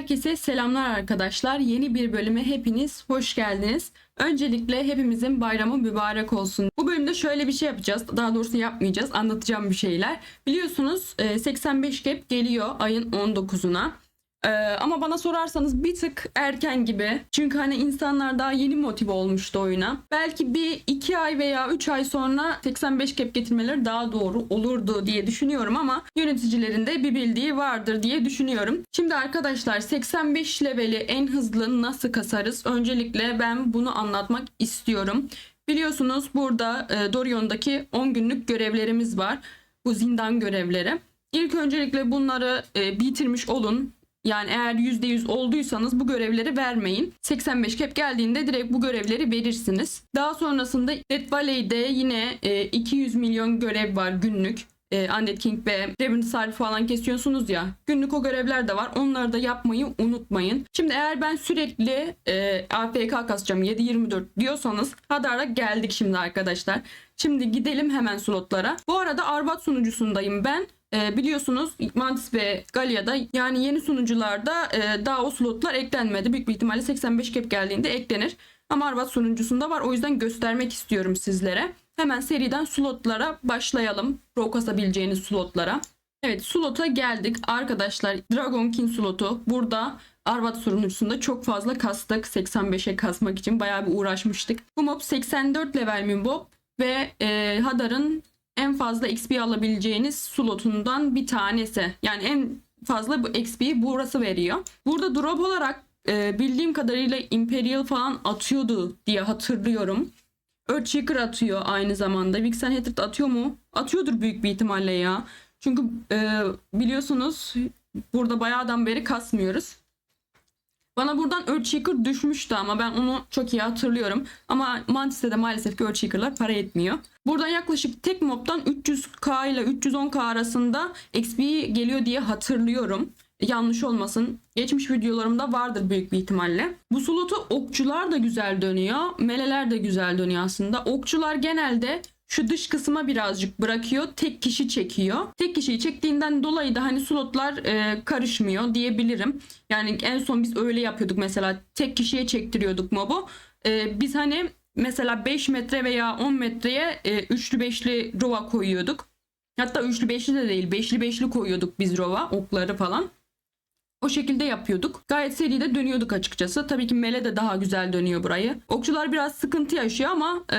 Herkese selamlar arkadaşlar. Yeni bir bölüme hepiniz hoş geldiniz. Öncelikle hepimizin bayramı mübarek olsun. Bu bölümde şöyle bir şey yapacağız. Daha doğrusu yapmayacağız. Anlatacağım bir şeyler. Biliyorsunuz e, 85 cap geliyor ayın 19'una. Ee, ama bana sorarsanız bir tık erken gibi. Çünkü hani insanlar daha yeni motive olmuştu oyuna. Belki bir iki ay veya üç ay sonra 85 cap getirmeleri daha doğru olurdu diye düşünüyorum ama yöneticilerin de bir bildiği vardır diye düşünüyorum. Şimdi arkadaşlar 85 leveli en hızlı nasıl kasarız? Öncelikle ben bunu anlatmak istiyorum. Biliyorsunuz burada e, Dorion'daki 10 günlük görevlerimiz var. Bu zindan görevleri. İlk öncelikle bunları e, bitirmiş olun. Yani eğer %100 olduysanız bu görevleri vermeyin. 85 cap geldiğinde direkt bu görevleri verirsiniz. Daha sonrasında Dead Valley'de yine e, 200 milyon görev var günlük. E, Undead King ve Revenant Sarf falan kesiyorsunuz ya. Günlük o görevler de var. Onları da yapmayı unutmayın. Şimdi eğer ben sürekli e, AFK kasacağım 7-24 diyorsanız Hadar'a geldik şimdi arkadaşlar. Şimdi gidelim hemen slotlara. Bu arada Arbat sunucusundayım ben. E, biliyorsunuz Mantis ve Galia'da yani yeni sunucularda e, daha o slotlar eklenmedi. Büyük bir ihtimalle 85 cap geldiğinde eklenir. Ama Arbat sunucusunda var. O yüzden göstermek istiyorum sizlere. Hemen seriden slotlara başlayalım. Pro kasabileceğiniz slotlara. Evet slota geldik arkadaşlar. Dragon King slotu burada Arbat sunucusunda çok fazla kastık. 85'e kasmak için bayağı bir uğraşmıştık. Bu mob 84 level bir mob ve e, Hadar'ın en fazla XP alabileceğiniz slotundan bir tanesi. Yani en fazla bu XP'yi burası veriyor. Burada drop olarak e, bildiğim kadarıyla Imperial falan atıyordu diye hatırlıyorum. Earthshaker atıyor aynı zamanda. Vixen Hatred atıyor mu? Atıyordur büyük bir ihtimalle ya. Çünkü e, biliyorsunuz burada bayağıdan beri kasmıyoruz. Bana buradan Earthshaker düşmüştü ama ben onu çok iyi hatırlıyorum. Ama Mantis'te de maalesef ki Earthshaker'lar para etmiyor. Buradan yaklaşık tek mobdan 300k ile 310k arasında XP geliyor diye hatırlıyorum. Yanlış olmasın. Geçmiş videolarımda vardır büyük bir ihtimalle. Bu slotu okçular da güzel dönüyor. Meleler de güzel dönüyor aslında. Okçular genelde şu dış kısma birazcık bırakıyor. Tek kişi çekiyor. Tek kişiyi çektiğinden dolayı da hani slotlar e, karışmıyor diyebilirim. Yani en son biz öyle yapıyorduk mesela. Tek kişiye çektiriyorduk mobu. E, biz hani mesela 5 metre veya 10 metreye e, üçlü beşli rova koyuyorduk. Hatta üçlü beşli de değil. Beşli beşli koyuyorduk biz rova okları falan. O şekilde yapıyorduk. Gayet seride dönüyorduk açıkçası. Tabii ki mele de daha güzel dönüyor burayı. Okçular biraz sıkıntı yaşıyor ama e,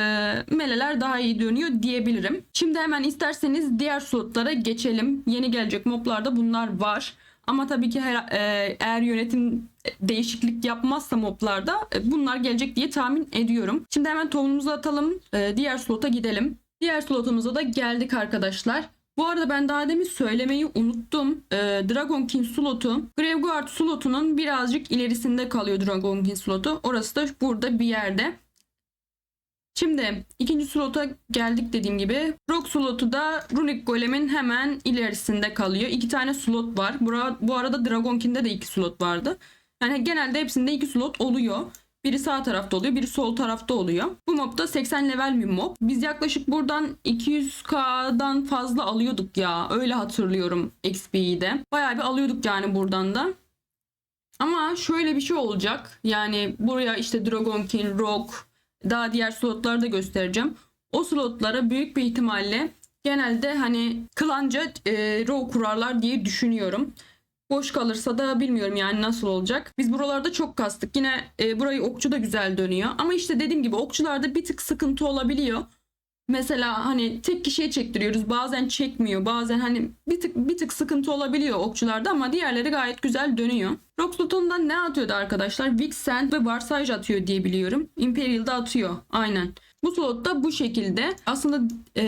meleler daha iyi dönüyor diyebilirim. Şimdi hemen isterseniz diğer slotlara geçelim. Yeni gelecek moblarda bunlar var. Ama tabii ki her, e, eğer yönetim değişiklik yapmazsa moblarda e, bunlar gelecek diye tahmin ediyorum. Şimdi hemen tohumumuzu atalım. E, diğer slota gidelim. Diğer slotumuza da geldik arkadaşlar. Bu arada ben daha demin söylemeyi unuttum. Ee, Dragon King slotu Graveguard slotunun birazcık ilerisinde kalıyor Dragon King slotu. Orası da burada bir yerde. Şimdi ikinci slota geldik dediğim gibi. Rock slotu da Runic Golem'in hemen ilerisinde kalıyor. İki tane slot var. Bura, bu arada Dragon King'de de iki slot vardı. Yani genelde hepsinde iki slot oluyor. Biri sağ tarafta oluyor, biri sol tarafta oluyor. Bu mob da 80 level bir mob. Biz yaklaşık buradan 200k'dan fazla alıyorduk ya. Öyle hatırlıyorum XP'yi de. Bayağı bir alıyorduk yani buradan da. Ama şöyle bir şey olacak. Yani buraya işte Dragon King, Rock, daha diğer slotları da göstereceğim. O slotlara büyük bir ihtimalle genelde hani klanca e, row kurarlar diye düşünüyorum. Boş kalırsa da bilmiyorum yani nasıl olacak. Biz buralarda çok kastık. Yine e, burayı okçu da güzel dönüyor. Ama işte dediğim gibi okçularda bir tık sıkıntı olabiliyor. Mesela hani tek kişiye çektiriyoruz. Bazen çekmiyor. Bazen hani bir tık bir tık sıkıntı olabiliyor okçularda ama diğerleri gayet güzel dönüyor. Roxluton'da ne atıyordu arkadaşlar? Vixen ve Varsage atıyor diye biliyorum. Imperial'da atıyor. Aynen. Bu slotta bu şekilde. Aslında e,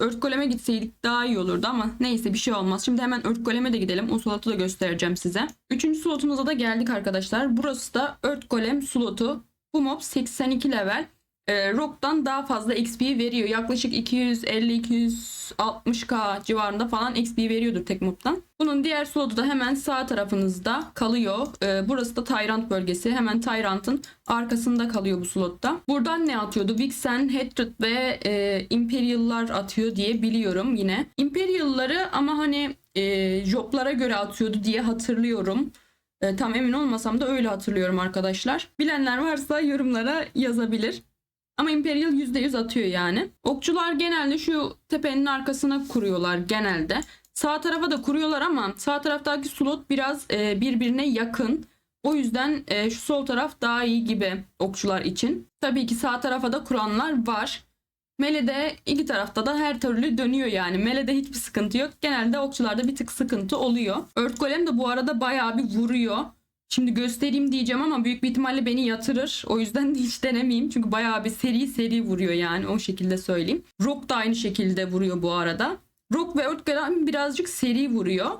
Earth Golem'e gitseydik daha iyi olurdu ama neyse bir şey olmaz. Şimdi hemen Earth Golem'e de gidelim. O slotu da göstereceğim size. Üçüncü slotumuza da geldik arkadaşlar. Burası da Earth Golem slotu. Bu mob 82 level. E, Rock'tan daha fazla XP veriyor. Yaklaşık 250-260k civarında falan XP veriyordur tek mob'dan. Bunun diğer slotu da hemen sağ tarafınızda kalıyor. E, burası da Tyrant bölgesi. Hemen Tyrant'ın arkasında kalıyor bu slotta. Buradan ne atıyordu? Vixen, Hatred ve e, Imperial'lar atıyor diye biliyorum yine. Imperial'ları ama hani e, joblara göre atıyordu diye hatırlıyorum. E, tam emin olmasam da öyle hatırlıyorum arkadaşlar. Bilenler varsa yorumlara yazabilir. Ama Imperial %100 atıyor yani. Okçular genelde şu tepenin arkasına kuruyorlar genelde. Sağ tarafa da kuruyorlar ama sağ taraftaki slot biraz e, birbirine yakın. O yüzden e, şu sol taraf daha iyi gibi okçular için. Tabii ki sağ tarafa da kuranlar var. Mele'de iki tarafta da her türlü dönüyor yani. Mele'de hiçbir sıkıntı yok. Genelde okçularda bir tık sıkıntı oluyor. Earth Golem de bu arada bayağı bir vuruyor. Şimdi göstereyim diyeceğim ama büyük bir ihtimalle beni yatırır. O yüzden de hiç denemeyeyim. Çünkü bayağı bir seri seri vuruyor yani o şekilde söyleyeyim. Rock da aynı şekilde vuruyor bu arada. Rock ve Earth Golem birazcık seri vuruyor.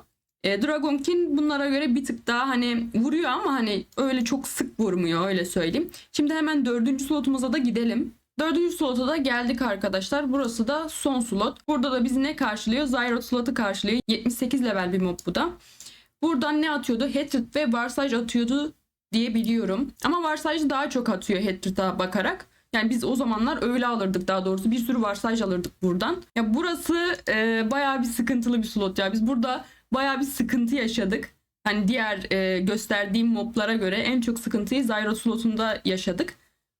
E, Dragon King bunlara göre bir tık daha hani vuruyor ama hani öyle çok sık vurmuyor öyle söyleyeyim. Şimdi hemen dördüncü slotumuza da gidelim. Dördüncü slota da geldik arkadaşlar. Burası da son slot. Burada da bizi ne karşılıyor? Zyroth slotu karşılıyor. 78 level bir mob bu da. Buradan ne atıyordu? Hatred ve Varsage atıyordu diye biliyorum. Ama Varsage daha çok atıyor Hatred'a bakarak. Yani biz o zamanlar öyle alırdık daha doğrusu. Bir sürü Varsage alırdık buradan. Ya burası e, bayağı bir sıkıntılı bir slot ya. Biz burada bayağı bir sıkıntı yaşadık. Hani diğer e, gösterdiğim moblara göre en çok sıkıntıyı Zyroth slotunda yaşadık.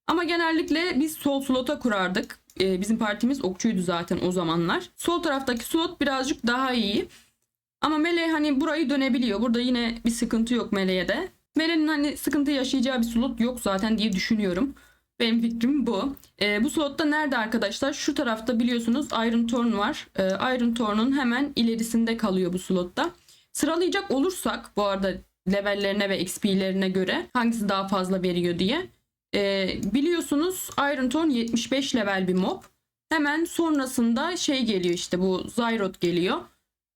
Ama genellikle biz sol slota kurardık. E, bizim partimiz okçuydu zaten o zamanlar. Sol taraftaki slot birazcık daha iyi. Ama Mele hani burayı dönebiliyor. Burada yine bir sıkıntı yok Mele'ye de. Mele'nin hani sıkıntı yaşayacağı bir slot yok zaten diye düşünüyorum. Benim fikrim bu. E, bu slotta nerede arkadaşlar? Şu tarafta biliyorsunuz Iron Thorn var. E, Iron Thorn'un hemen ilerisinde kalıyor bu slotta. Sıralayacak olursak bu arada levellerine ve XP'lerine göre hangisi daha fazla veriyor diye. E, biliyorsunuz Iron Thorn 75 level bir mob. Hemen sonrasında şey geliyor işte bu Zyroth geliyor.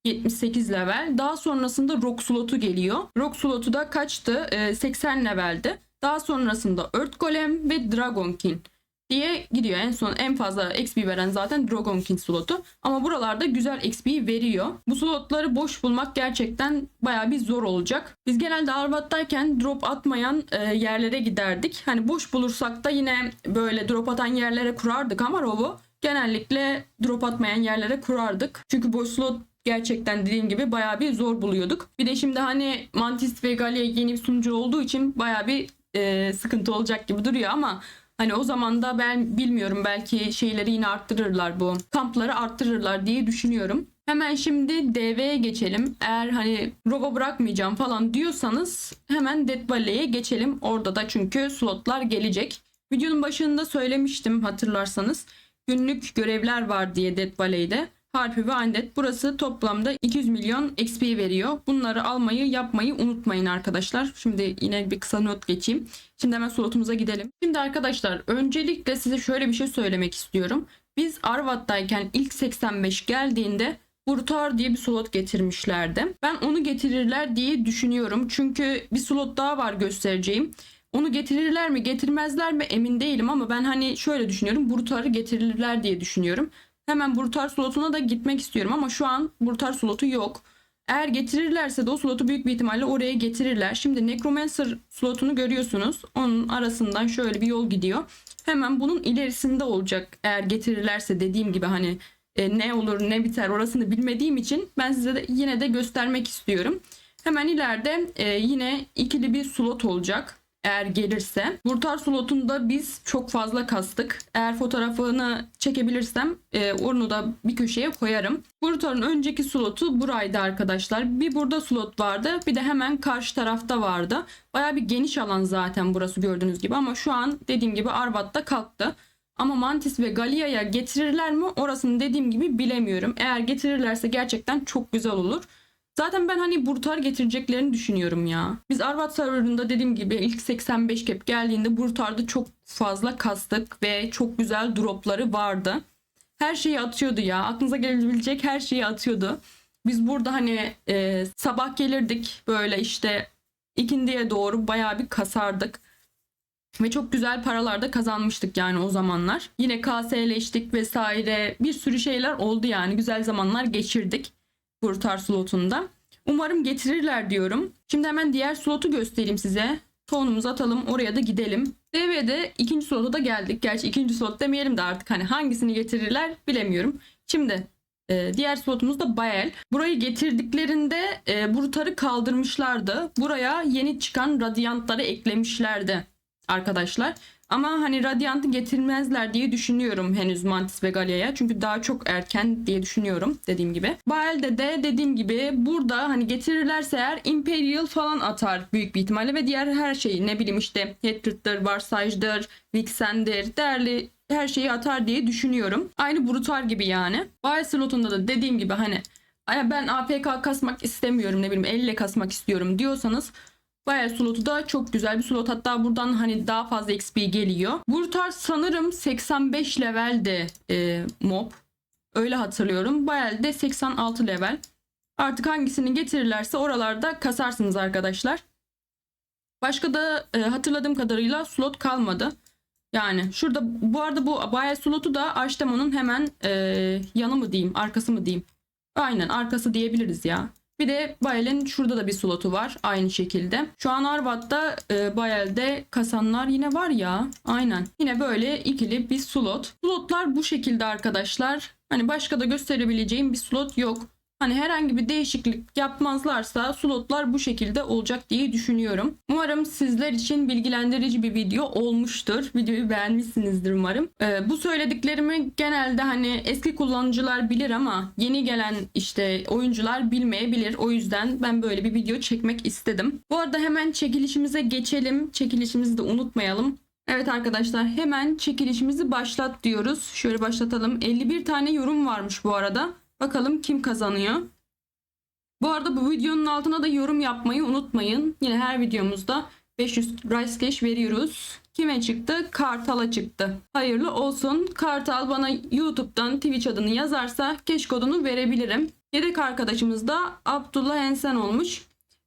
78 level. Daha sonrasında Rock slotu geliyor. Rock slotu da kaçtı? Ee, 80 leveldi. Daha sonrasında Earth Golem ve Dragon King diye gidiyor. En son en fazla XP veren zaten Dragon King slotu. Ama buralarda güzel XP veriyor. Bu slotları boş bulmak gerçekten baya bir zor olacak. Biz genelde Arvat'tayken drop atmayan e, yerlere giderdik. Hani boş bulursak da yine böyle drop atan yerlere kurardık ama rovu genellikle drop atmayan yerlere kurardık. Çünkü boş slot gerçekten dediğim gibi bayağı bir zor buluyorduk. Bir de şimdi hani Mantis ve Galia yeni bir sunucu olduğu için bayağı bir e, sıkıntı olacak gibi duruyor ama hani o zaman da ben bilmiyorum belki şeyleri yine arttırırlar bu kampları arttırırlar diye düşünüyorum. Hemen şimdi DV'ye geçelim. Eğer hani Robo bırakmayacağım falan diyorsanız hemen Dead Valley'e geçelim. Orada da çünkü slotlar gelecek. Videonun başında söylemiştim hatırlarsanız. Günlük görevler var diye Dead Valley'de. Harpi ve Undead. Burası toplamda 200 milyon XP veriyor. Bunları almayı yapmayı unutmayın arkadaşlar. Şimdi yine bir kısa not geçeyim. Şimdi hemen slotumuza gidelim. Şimdi arkadaşlar öncelikle size şöyle bir şey söylemek istiyorum. Biz Arvat'tayken ilk 85 geldiğinde Brutar diye bir slot getirmişlerdi. Ben onu getirirler diye düşünüyorum. Çünkü bir slot daha var göstereceğim. Onu getirirler mi getirmezler mi emin değilim ama ben hani şöyle düşünüyorum. Brutar'ı getirirler diye düşünüyorum. Hemen Brutar slotuna da gitmek istiyorum ama şu an Brutar slotu yok. Eğer getirirlerse de o slotu büyük bir ihtimalle oraya getirirler. Şimdi Necromancer slotunu görüyorsunuz. Onun arasından şöyle bir yol gidiyor. Hemen bunun ilerisinde olacak eğer getirirlerse dediğim gibi hani e, ne olur ne biter orasını bilmediğim için ben size de yine de göstermek istiyorum. Hemen ileride e, yine ikili bir slot olacak eğer gelirse. Burtar slotunda biz çok fazla kastık. Eğer fotoğrafını çekebilirsem e, onu da bir köşeye koyarım. Burtar'ın önceki slotu buraydı arkadaşlar. Bir burada slot vardı bir de hemen karşı tarafta vardı. Baya bir geniş alan zaten burası gördüğünüz gibi ama şu an dediğim gibi Arvat'ta kalktı. Ama Mantis ve Galia'ya getirirler mi orasını dediğim gibi bilemiyorum. Eğer getirirlerse gerçekten çok güzel olur. Zaten ben hani Burtar getireceklerini düşünüyorum ya. Biz Arvat serverında dediğim gibi ilk 85 kep geldiğinde Burtar'da çok fazla kastık ve çok güzel dropları vardı. Her şeyi atıyordu ya. Aklınıza gelebilecek her şeyi atıyordu. Biz burada hani e, sabah gelirdik böyle işte ikindiye doğru bayağı bir kasardık. Ve çok güzel paralar da kazanmıştık yani o zamanlar. Yine KS'leştik vesaire bir sürü şeyler oldu yani. Güzel zamanlar geçirdik. Burtar slotunda. Umarım getirirler diyorum. Şimdi hemen diğer slotu göstereyim size. Tonumuzu atalım oraya da gidelim. DV'de ikinci slota da geldik. Gerçi ikinci slot demeyelim de artık hani hangisini getirirler bilemiyorum. Şimdi Ee, diğer slotumuz da Bael. Burayı getirdiklerinde e, Brutar'ı kaldırmışlardı. Buraya yeni çıkan Radiant'ları eklemişlerdi arkadaşlar. Ama hani Radiant'ı getirmezler diye düşünüyorum henüz Mantis ve Galia'ya. Çünkü daha çok erken diye düşünüyorum dediğim gibi. Bael'de de dediğim gibi burada hani getirirlerse eğer Imperial falan atar büyük bir ihtimalle ve diğer her şeyi ne bileyim işte Hatred'dır, Varsage'dır, Vixen'dir, değerli her şeyi atar diye düşünüyorum. Aynı Brutal gibi yani. Bael slotunda da dediğim gibi hani "Ay ben APK kasmak istemiyorum ne bileyim elle kasmak istiyorum diyorsanız Bayağı slotu da çok güzel bir slot. Hatta buradan hani daha fazla XP geliyor. Brutal sanırım 85 levelde e, mob. Öyle hatırlıyorum. Bayağı de 86 level. Artık hangisini getirirlerse oralarda kasarsınız arkadaşlar. Başka da e, hatırladığım kadarıyla slot kalmadı. Yani şurada bu arada bu bayağı slotu da Arştemon'un hemen e, yanı mı diyeyim arkası mı diyeyim. Aynen arkası diyebiliriz ya. Bir de Bayel'in şurada da bir slotu var aynı şekilde. Şu an Arvat'ta e, Bayel'de kasanlar yine var ya. Aynen. Yine böyle ikili bir slot. Slotlar bu şekilde arkadaşlar. Hani başka da gösterebileceğim bir slot yok. Hani herhangi bir değişiklik yapmazlarsa slotlar bu şekilde olacak diye düşünüyorum. Umarım sizler için bilgilendirici bir video olmuştur. Videoyu beğenmişsinizdir umarım. Ee, bu söylediklerimi genelde hani eski kullanıcılar bilir ama yeni gelen işte oyuncular bilmeyebilir. O yüzden ben böyle bir video çekmek istedim. Bu arada hemen çekilişimize geçelim. Çekilişimizi de unutmayalım. Evet arkadaşlar hemen çekilişimizi başlat diyoruz. Şöyle başlatalım. 51 tane yorum varmış bu arada. Bakalım kim kazanıyor. Bu arada bu videonun altına da yorum yapmayı unutmayın. Yine her videomuzda 500 Rice Cash veriyoruz. Kime çıktı? Kartal'a çıktı. Hayırlı olsun. Kartal bana YouTube'dan Twitch adını yazarsa keş kodunu verebilirim. Yedek arkadaşımız da Abdullah Ensen olmuş.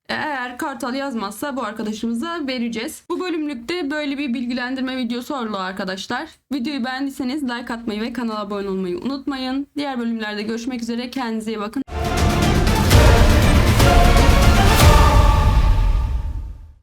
Eğer Kartal yazmazsa bu arkadaşımıza vereceğiz. Bu bölümlükte böyle bir bilgilendirme videosu oldu arkadaşlar. Videoyu beğendiyseniz like atmayı ve kanala abone olmayı unutmayın. Diğer bölümlerde görüşmek üzere. Kendinize iyi bakın.